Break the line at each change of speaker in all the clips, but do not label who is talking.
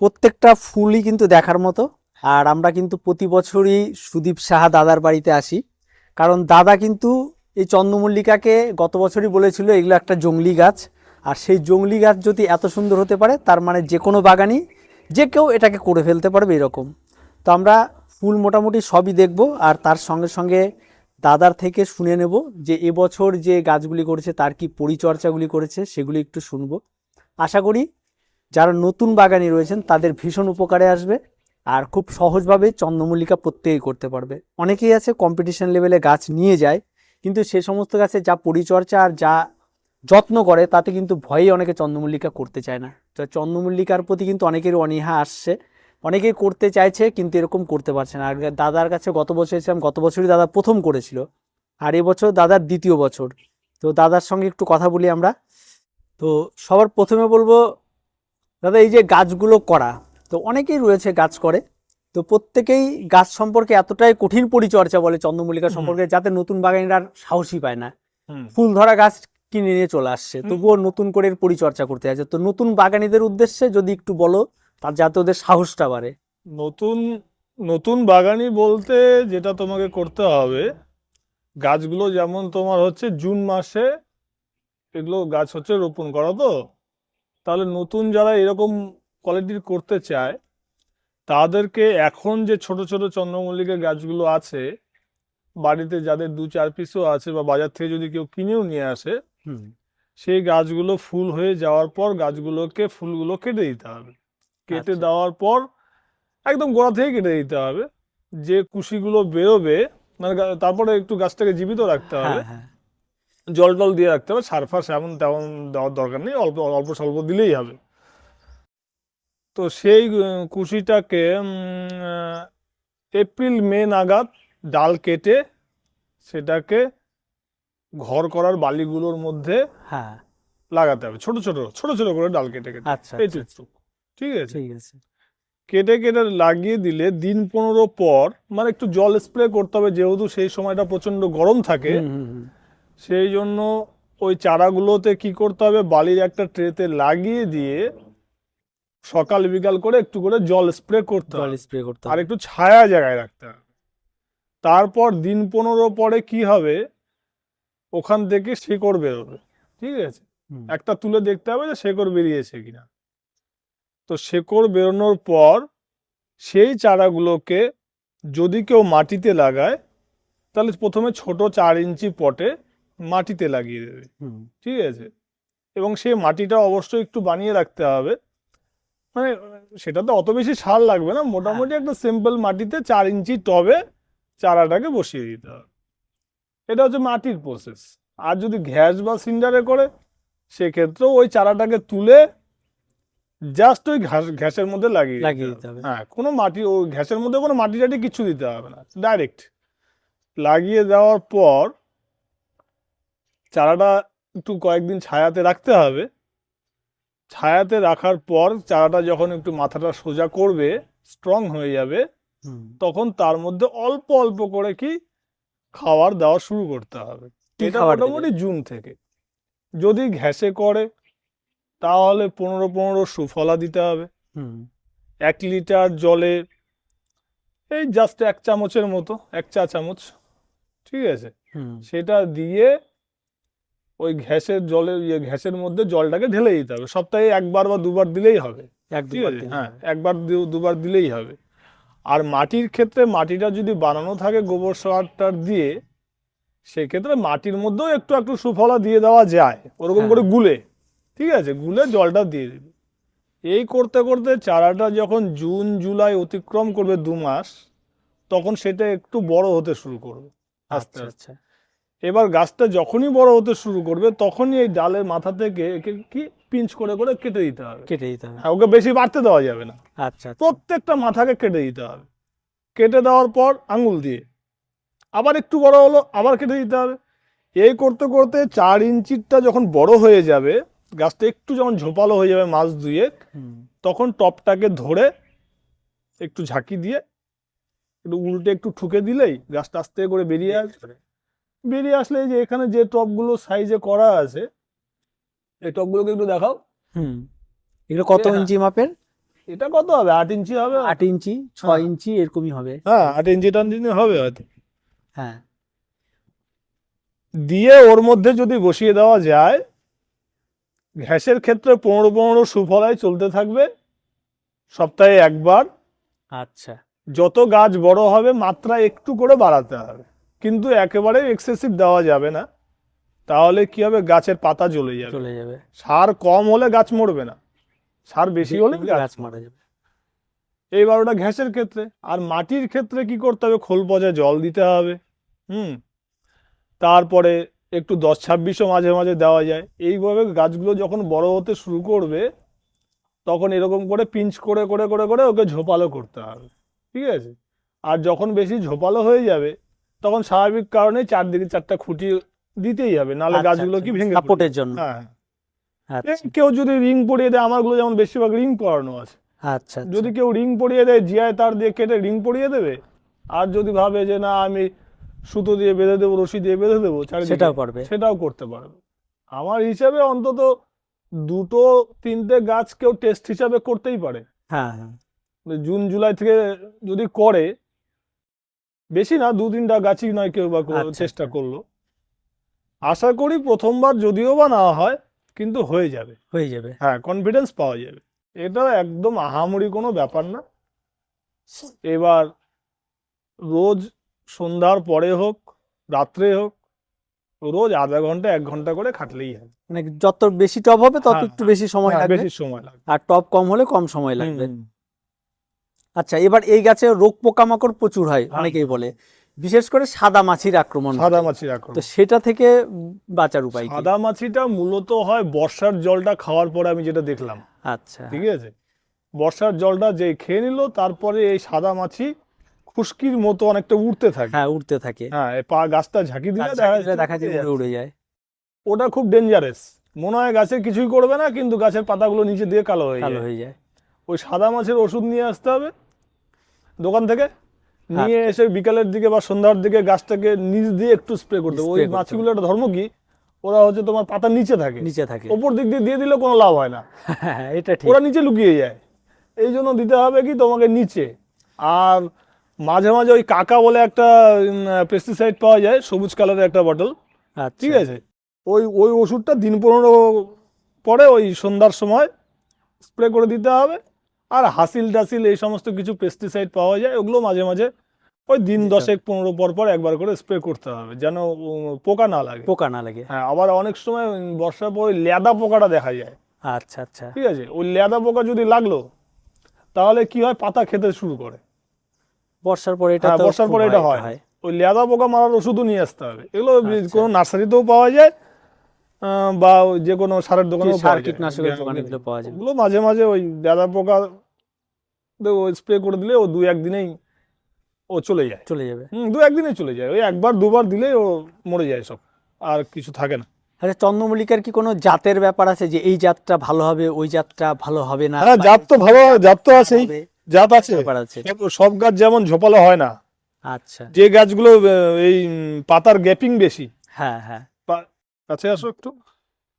প্রত্যেকটা ফুলই কিন্তু দেখার মতো। আর আমরা কিন্তু প্রতি বছরই সুদীপ সাহা দাদার বাড়িতে আসি। কারণ দাদা কিন্তু এই চন্দ্রমল্লিকাকে গত বছরই বলেছিল, এগুলো একটা জংলি গাছ। আর সেই জংলি গাছ যদি এত সুন্দর হতে পারে, তার মানে যে কোনো বাগানই যে কেউ এটাকে করে ফেলতে পারবে এরকম। তো আমরা ফুল মোটামুটি সবই দেখব আর তার সঙ্গে সঙ্গে দাদার থেকে শুনে নেব যে এবছর যে গাছগুলি করেছে, তার কি পরিচর্যাগুলি করেছে, সেগুলি একটু শুনব। আশা করি যারা নতুন বাগানি রয়েছেন, তাদের ভীষণ উপকারে আসবে আর খুব সহজভাবে চন্দ্রমল্লিকা প্রত্যেকেই করতে পারবে। অনেকেই আছে কম্পিটিশন লেভেলে গাছ নিয়ে যায়, কিন্তু সে সমস্ত গাছে যা পরিচর্যা আর যা যত্ন করে, তাতে কিন্তু ভয়েই অনেকে চন্দ্রমল্লিকা করতে চায় না। তো চন্দ্রমল্লিকার প্রতি কিন্তু অনেকের অনীহা আসছে। অনেকেই করতে চাইছে, কিন্তু এরকম করতে পারছে না। আর দাদার কাছে গত বছর এসেছিলাম, গত বছরই দাদা প্রথম করেছিল আর এবছর দাদার দ্বিতীয় বছর। তো দাদার সঙ্গে একটু কথা বলি আমরা। তো সবার প্রথমে বলব দাদা এই যে গাছগুলো করা তো অনেকেই রয়েছে গাছ করে তো প্রত্যেকেই গাছ সম্পর্কে এতটাই কঠিন পরিচর্যা বলে চন্দ্রমল্লিকা সম্পর্কে যাতে নতুন বাগানিরা সাহসী পায় না। ফুল ধরা গাছ কিনে নিয়ে চলে আসছে তবুও নতুন করে পরিচর্যা করতে আছে তো নতুন বাগানিদের উদ্দেশ্যে যদি একটু বলো তার যাতে ওদের সাহসটা বাড়ে।
নতুন নতুন বাগানি বলতে যেটা তোমাকে করতে হবে গাছগুলো যেমন তোমার হচ্ছে জুন মাসে এগুলো গাছ হচ্ছে রোপণ করা তো? তাহলে নতুন যারা এরকম কোয়ালিটির করতে চায় তাদেরকে এখন যে ছোট ছোট চন্দ্রমল্লিকা গাছগুলো আছে বাড়িতে যাদের দু চার পিসও আছে বা বাজার থেকে যদি কেউ কিনেও নিয়ে আসে সেই গাছগুলো ফুল হয়ে যাওয়ার পর গাছগুলোকে ফুলগুলো কেটে দিতে হবে। কেটে
আচ্ছা।
দেওয়ার পর একদম গোড়া থেকে কেটে দিতে হবে। যে কুশিগুলো বেরোবে মানে তারপরে একটু গাছটাকে জীবিত রাখতে হবে।
হ্যাঁ হ্যাঁ।
জল টল দিয়ে রাখতে হবে সার ফার এমন তেমন দেওয়ার দরকার নেই অল্প অল্প স্বল্প দিলেই হবে। তো সেই কুশিটাকে এপ্রিল মে নাগাদ ডাল কেটে সেটাকে ঘর করার বালিগুলোর মধ্যে
হ্যাঁ।
লাগাতে হবে ছোট ছোট ছোট ছোট করে ডাল কেটে কেটে।
আচ্ছা আচ্ছা,
ঠিক আছে?
ঠিক আছে।
কেটে কেটে লাগিয়ে দিলে দিন পনেরো পর মানে একটু জল স্প্রে করতে হবে যেহেতু সেই সময়টা প্রচণ্ড গরম থাকে। সেই জন্য ওই চারাগুলোতে কি করতে হবে? বালির একটা ট্রেতে লাগিয়ে দিয়ে সকাল বিকাল করে একটু করে জল স্প্রে করতে
জল
হবে।
স্প্রে করতে
আর একটু ছায়া জায়গায় রাখতে হবে। তারপর দিন পনেরো পরে কি হবে? ওখান থেকে শিকড় বেরোবে। ঠিক আছে? একটা তুলে দেখতে হবে যে শেকড় বেরিয়েছে কিনা। তো শেকড় বেরোনোর পর সেই চারাগুলোকে যদি কেউ মাটিতে লাগায় তাহলে প্রথমে ছোট চার ইঞ্চি পটে মাটিতে লাগিয়ে দেবে। ঠিক আছে? এবং সেই মাটিটা অবশ্যই একটু বানিয়ে রাখতে হবে। মানে সেটা তো অত বেশি সার লাগবে না। মোটামুটি একটা সিম্পল মাটিতে চার ইঞ্চি টবে চারাটাকে বসিয়ে দিতে হবে। এটা হচ্ছে মাটির প্রসেস আর যদি গ্যাস বা সিন্ডারে করে সেক্ষেত্রেও ওই চারাটাকে তুলে জাস্ট ওই ঘাস ঘ্যাসের মধ্যে লাগিয়ে
লাগিয়ে
দিতে
হবে।
হ্যাঁ কোনো মাটি ওই ঘ্যাসের মধ্যে কোনো মাটি টাটি কিছু দিতে হবে না। ডাইরেক্ট লাগিয়ে দেওয়ার পর চারাটা একটু কয়েকদিন ছায়াতে রাখতে হবে। ছায়াতে রাখার পর চারাটা যখন একটু মাথাটা সোজা করবে স্ট্রং হয়ে যাবে
হুম,
তখন তার মধ্যে অল্প অল্প করে কি খাওয়ার দেওয়া শুরু করতে হবে। এটা মোটামুটি জুন থেকে। যদি ঘ্যাসে করে তাহলে পনেরো পনেরো সুফলা দিতে হবে।
হুম,
এক লিটার জলে এই জাস্ট এক চামচের মতো এক চা চামচ ঠিক আছে?
হুম,
সেটা দিয়ে ওই ঘ্যাসের জলে ইয়ে ঘ্যাসের মধ্যে জলটাকে ঢেলে দিতে হবে। সপ্তাহে একবার বা দুবার দিলেই হবে। হ্যাঁ একবার দুবার দিলেই হবে। আর মাটির ক্ষেত্রে মাটিটা যদি বানানো থাকে গোবর সারটার দিয়ে সেক্ষেত্রে মাটির মধ্যেও একটু একটু সুফলা দিয়ে দেওয়া যায়। ওরকম
হ্যাঁ।
করে গুলে। ঠিক আছে? গুলে জলটা দিয়ে দিবি। এই করতে করতে চারাটা যখন জুন জুলাই অতিক্রম করবে দু মাস তখন সেটা একটু বড় হতে শুরু করবে। আস্তে
আচ্ছা
আস্তে।
আচ্ছা।
এবার গাছটা যখনই বড় হতে শুরু করবে তখনই এই ডালের মাথা থেকে একে কি পিঞ্চ করে করে কেটে দিতে হবে।
কেটে দিতে হবে।
হ্যাঁ ওকে বেশি বাড়তে দেওয়া যাবে না।
আচ্ছা আচ্ছা,
প্রত্যেকটা মাথাকে কেটে দিতে হবে। কেটে দেওয়ার পর আঙুল দিয়ে। আবার একটু বড় হলো আবার কেটে দিতে হবে। এই করতে করতে চার ইঞ্চিরটা যখন বড় হয়ে যাবে গাছটা একটু যখন ঝোপালো হয়ে যাবে মাছ দুয়েক তখন টপটাকে ধরে একটু ঝাঁকি দিয়ে একটু উল্টে একটু ঠুকে দিলেই গাছটা আস্তে করে বেরিয়ে আসবে। বেরিয়ে আসলে যে এখানে যে টপগুলো সাইজে করা আছে এই টপগুলোকে একটু দেখাও।
হুম এগুলো কত। ইঞ্চি মাপের?
এটা কত হবে? আট ইঞ্চি হবে?
আট ইঞ্চি ছ
হ্যাঁ।
ইঞ্চি এরকমই হবে।
হ্যাঁ আট ইঞ্চি টান হবে হয়তো।
হ্যাঁ।
দিয়ে ওর মধ্যে যদি বসিয়ে দেওয়া যায় ঘ্যাসের ক্ষেত্রে পনেরো পনেরো সুফলাই চলতে থাকবে সপ্তাহে একবার।
আচ্ছা।
যত গাছ বড় হবে মাত্রা একটু করে বাড়াতে হবে। কিন্তু একেবারে এক্সেসিভ দেওয়া যাবে না। তাহলে কি হবে? গাছের পাতা জ্বলে যাবে।
চলে যাবে।
সার কম হলে গাছ মরবে না। সার বেশি হলে গাছ
মারা যাবে।
এইবার ওটা ঘ্যাসের ক্ষেত্রে। আর মাটির ক্ষেত্রে কি করতে হবে? খোল পচা জল দিতে হবে। হুম? তারপরে একটু দশ ছাব্বিশও মাঝে মাঝে দেওয়া যায়। এইভাবে গাছগুলো যখন বড় হতে শুরু করবে তখন এরকম করে পিঞ্চ করে করে করে করে ওকে ঝোপালো করতে হবে। ঠিক আছে? আর যখন বেশি ঝোপালো হয়ে যাবে তখন স্বাভাবিক কারণে চারদিকে চারটা খুঁটি দিতেই হবে নাহলে
আচ্ছা,
গাছগুলো কি ভেঙে।
সাপোর্টের জন্য।
হ্যাঁ।
আচ্ছা।
কেউ যদি রিং পরিয়ে দেয় আমারগুলো যেমন বেশিরভাগ রিং করানো আছে।
আচ্ছা আচ্ছা।
যদি কেউ রিং পরিয়ে দেয় জিআই তার দিয়ে কেটে রিং পরিয়ে দেবে? আর যদি ভাবে যে না আমি সুতো দিয়ে বেঁধে দেবো রশি দিয়ে বেঁধে দেবো
সেটাও পারবে
সেটাও করতে পারবে। আমার হিসাবে অন্তত দুটো তিনটে গাছ কেউ টেস্ট হিসাবে করতেই পারে।
হ্যাঁ হ্যাঁ।
জুন জুলাই থেকে যদি করে বেশি না দু তিনটা গাছই নয় কেউ বা
আচ্ছা,
চেষ্টা
আচ্ছা।
করল। আশা করি প্রথমবার যদিও বা না হয় কিন্তু হয়ে যাবে।
হয়ে যাবে।
হ্যাঁ কনফিডেন্স পাওয়া যাবে। এটা একদম আহামরি কোনো ব্যাপার না। এবার রোজ সন্ধ্যার পরে হোক রাত্রে হোক রোজ আধা ঘণ্টা এক ঘণ্টা করে খাটলেই হবে।
মানে যত বেশি টপ হবে তত
হ্যাঁ,
একটু বেশি সময়
হ্যাঁ,
লাগবে।
বেশি সময় লাগবে।
আর টপ কম হলে কম সময় লাগবে। আচ্ছা এবার এই গাছে রোগ পোকামাকড় প্রচুর হয়
হ্যাঁ।
অনেকেই বলে। বিশেষ করে সাদা মাছির আক্রমণ
সাদা মাছির আক্রমণ।
তো সেটা থেকে বাঁচার উপায়
সাদা মাছিটা মূলত হয় বর্ষার জলটা খাওয়ার পরে আমি যেটা দেখলাম।
আচ্ছা।
ঠিক আছে? বর্ষার জলটা যে খেয়ে নিল তারপরে এই সাদা মাছি খুশকির মতো অনেকটা উঠতে থাকে।
হ্যাঁ উঠতে থাকে।
হ্যাঁ পা গাছটা ঝাঁকি দিলে দেখা
যায়
উড়ে
যায়।
ওটা খুব ডেঞ্জারাস মনে হয় গাছের কিছুই করবে না কিন্তু গাছের পাতাগুলো নিচে দিয়ে কালো হয়ে
কালো হয়ে যায়।
ওই সাদা মাছের ওষুধ নিয়ে আসতে হবে। দোকান থেকে নিয়ে। এসে বিকালের দিকে বা সন্ধ্যার দিকে গাছটাকে নিচ দিয়ে একটু স্প্রে করতে ওই মাছিগুলো একটা ধর্ম কি? ওরা হচ্ছে তোমার পাতার নিচে থাকে।
নিচে থাকে।
ওপর দিক দিয়ে দিয়ে দিলে কোনো লাভ হয় না।
এটা ঠিক।
ওরা নিচে লুকিয়ে যায়। এই জন্য দিতে হবে কি তোমাকে নিচে। আর মাঝে মাঝে ওই কাকা বলে একটা পেস্টিসাইড পাওয়া যায় সবুজ কালারের একটা বটল
আচ্ছা।
ঠিক আছে? ওই ওই ওষুধটা দিন পনেরো পরে ওই সন্ধ্যার সময় স্প্রে করে দিতে হবে। আর হাসিল টাসিল এই সমস্ত কিছু পেস্টিসাইড পাওয়া যায় ওগুলো মাঝে মাঝে ওই দিন দশেক পনেরো পর পর একবার করে স্প্রে করতে হবে যেন পোকা না লাগে।
পোকা না লাগে।
হ্যাঁ আবার অনেক সময় বর্ষার পর ওই লেদা পোকাটা দেখা যায়।
আচ্ছা আচ্ছা।
ঠিক আছে? ওই লেদা পোকা যদি লাগল তাহলে কি হয়? পাতা খেতে শুরু করে।
বর্ষার পরে এটা
হ্যাঁ, বর্ষার পরে এটা হয়। ওই লেদা পোকা মারার ওষুধও নিয়ে আসতে হবে। এগুলো
আচ্ছা।
কোনো নার্সারিতেও পাওয়া যায় বা যে কোনো সারের পাওয়া
সার কীটনাশকের দোকানে এগুলো পাওয়া যায়।
ওগুলো মাঝে মাঝে ওই লেদা পোকা স্প্রে করে দিলে ও দু একদিনেই ও চলে যায়।
চলে যাবে।
হুম দু একদিনেই চলে যায়। ওই একবার দুবার দিলেই ও মরে যায় সব। আর কিছু থাকে না।
আচ্ছা চন্দ্রমল্লিকার কি কোনো জাতের ব্যাপার আছে যে এই জাতটা ভালো হবে ওই জাতটা ভালো হবে না?
হ্যাঁ জাত তো ভালো জাত তো আছেই। জাত আছে।
ব্যাপার আছে।
সব- গাছ যেমন ঝোপালো হয় না
আচ্ছা।
যে গাছগুলো এই পাতার গ্যাপিং বেশি
হ্যাঁ হ্যাঁ।
কাছে আসো একটু।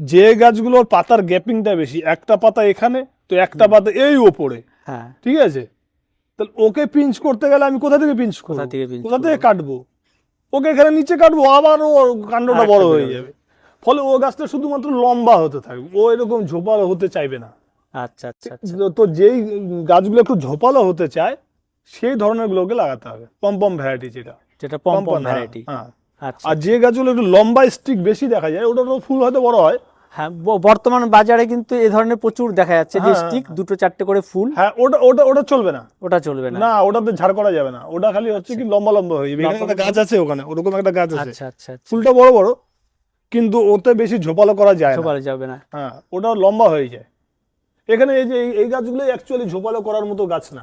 যে গাছগুলোর পাতার গ্যাপিংটা বেশি একটা পাতা এখানে তো একটা পাতা এই ওপরে।
হ্যাঁ।
ঠিক আছে? তাহলে ওকে পিঞ্চ করতে গেলে আমি কোথা থেকে পিঞ্চ করব?
কোথা থেকে pinch
কোথা থেকে কাটবো? ওকে এখানে নিচে কাটবো আবার ও কাণ্ডটা বড় হয়ে যাবে। ফলে ও গাছটা শুধুমাত্র লম্বা হতে থাকবে ও এরকম ঝোপালো হতে চাইবে না।
আচ্ছা আচ্ছা আচ্ছা।
তো যেই গাছগুলো একটু ঝোপালো হতে চায় সেই ধরনের গুলোকে লাগাতে হবে। পম্পম ভ্যারাইটি যেটা।
যেটা পম্পম
পম্পম
ভ্যারাইটি।
হ্যাঁ। আর যে গাছগুলো একটু লম্বা স্টিক বেশি দেখা যায় ওটা ফুল হয়তো বড় হয়।
হ্যাঁ বর্তমান বাজারে কিন্তু এ ধরনের প্রচুর দেখা যাচ্ছে যে
হ্যাঁ,
স্টিক
হ্যাঁ।
দুটো চারটে করে ফুল।
হ্যাঁ ওটা ওটা ওটা চলবে না।
ওটা চলবে না।
না ওটাতে ঝাড় করা যাবে না। ওটা খালি হচ্ছে কি লম্বা লম্বা হয়ে যাবে। একটা গাছ আছে ওখানে ওরকম একটা গাছ আছে।
আচ্ছা আচ্ছা আচ্ছা।
ফুলটা বড় বড় কিন্তু ওতে বেশি ঝোপালো করা যায় না।
ঝোপালে যাবে না।
হ্যাঁ ওটা লম্বা হয়ে যায়। এখানে এই যে এই গাছগুলো অ্যাকচুয়ালি ঝোপালো করার মতো গাছ না।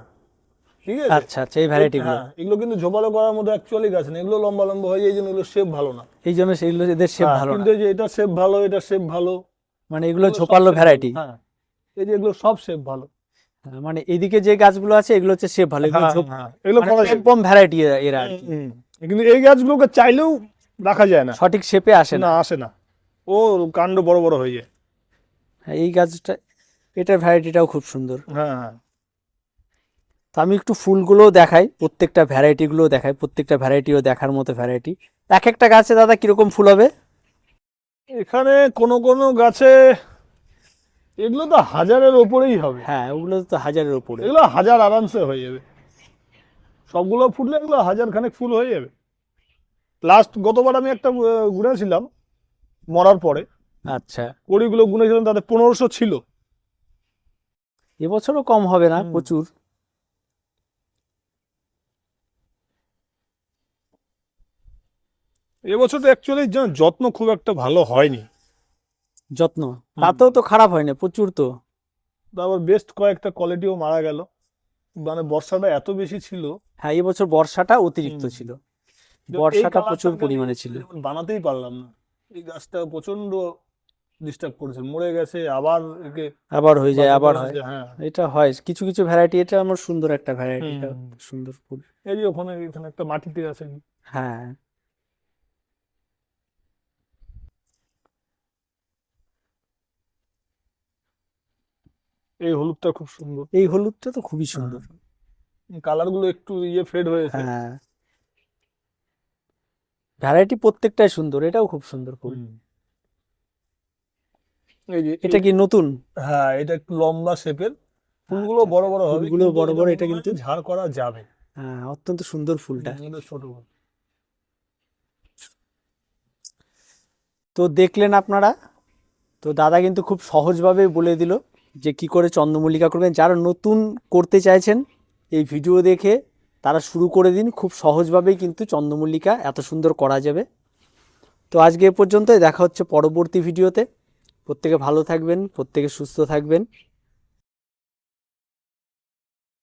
ঠিক আছে?
আচ্ছা আচ্ছা এই ভ্যারাইটি গুলো।
হ্যাঁ এগুলো কিন্তু ঝোপালো করার মতো অ্যাকচুয়ালি গাছ না এগুলো লম্বা লম্বা হয়ে যায় এই জন্য এগুলো শেপ ভালো না।
এই জন্য সেগুলো এদের শেপ
হ্যাঁ,
ভালো
কিন্তু যে এটা শেপ ভালো এটা শেপ ভালো।
মানে এগুলো
এগুলো
ঝোপালো ভ্যারাইটি
হ্যাঁ এই যে এগুলো সব শেপ ভালো।
মানে এদিকে যে গাছগুলো আছে এগুলো হচ্ছে শেপ ভালো। এগুলো
হ্যাঁ, হ্যাঁ, এগুলো
মানে। পম্পম ভ্যারাইটি এরা আর
কিন্তু এই গাছগুলোকে চাইলেও রাখা যায় না।
সঠিক শেপে আসে না।
আসে না। ও কাণ্ড বড় বড় হয়ে যায়।
হ্যাঁ, এই গাছটা এটার ভ্যারাইটিটাও খুব সুন্দর।
হ্যাঁ হ্যাঁ।
তো আমি একটু ফুলগুলো দেখাই প্রত্যেকটা ভ্যারাইটিগুলো দেখাই প্রত্যেকটা ভ্যারাইটিও দেখার মতো ভ্যারাইটি। এক একটা গাছে দাদা কীরকম ফুল হবে?
এখানে কোনো কোনো গাছে এগুলো তো হাজারের ওপরেই হবে।
হ্যাঁ ওগুলো তো হাজারের উপরে
এগুলো হাজার আরামসে হয়ে যাবে। সবগুলো ফুটলে এগুলো হাজার খানেক ফুল হয়ে যাবে। লাস্ট গতবার আমি একটা গুনেছিলাম মরার পরে।
আচ্ছা।
কড়িগুলো গুনেছিলাম তাতে পনেরোশো ছিল।
এবছরও কম হবে না প্রচুর।
এবছর তো অ্যাকচুয়ালি যত্ন খুব একটা ভালো হয়নি।
যত্ন? তাতেও তো খারাপ হয় না প্রচুর তো।
তারপর বেস্ট কয়েকটা কোয়ালিটিও মারা গেল। মানে বর্ষাটা এত বেশি ছিল।
হ্যাঁ এবছর বর্ষাটা অতিরিক্ত ছিল। বর্ষাটা প্রচুর পরিমাণে ছিল।
বানাতেই পারলাম না। এই গাছটা প্রচণ্ড ডিস্টার্ব করেছে। মরে গেছে আবার একে
আবার হয়ে যায় আবার হয়।
হ্যাঁ।
এটা হয়। কিছু কিছু ভ্যারাইটি এটা আমার সুন্দর একটা ভ্যারাইটি সুন্দর ফুল।
এই যে ওখানে এখানে একটা মাটিতে আছে।
হ্যাঁ।
এই হলুদটা খুব সুন্দর।
এই হলুদটা তো খুবই সুন্দর।
কালারগুলো একটু ইয়ে ফেড হয়েছে।
হ্যাঁ। ভ্যারাইটি প্রত্যেকটাই সুন্দর এটাও খুব সুন্দর ফুল। এটা কি নতুন?
হ্যাঁ এটা একটু লম্বা শেপের ফুলগুলো বড় বড় হবে
ফুলগুলো বড় বড়, এটা কিন্তু-
ঝাড় করা যাবে।
হ্যাঁ অত্যন্ত সুন্দর ফুলটা।
ছোট।
তো দেখলেন আপনারা? তো দাদা কিন্তু খুব সহজভাবে বলে দিল। যে কি করে চন্দ্রমল্লিকা করবেন, যারা নতুন করতে চাইছেন এই ভিডিও দেখে তারা শুরু করে দিন। খুব সহজভাবেই কিন্তু চন্দ্রমল্লিকা এত সুন্দর করা যাবে। তো আজকে এ পর্যন্তই, দেখা হচ্ছে পরবর্তী ভিডিওতে। প্রত্যেকে ভালো থাকবেন, প্রত্যেকে সুস্থ থাকবেন।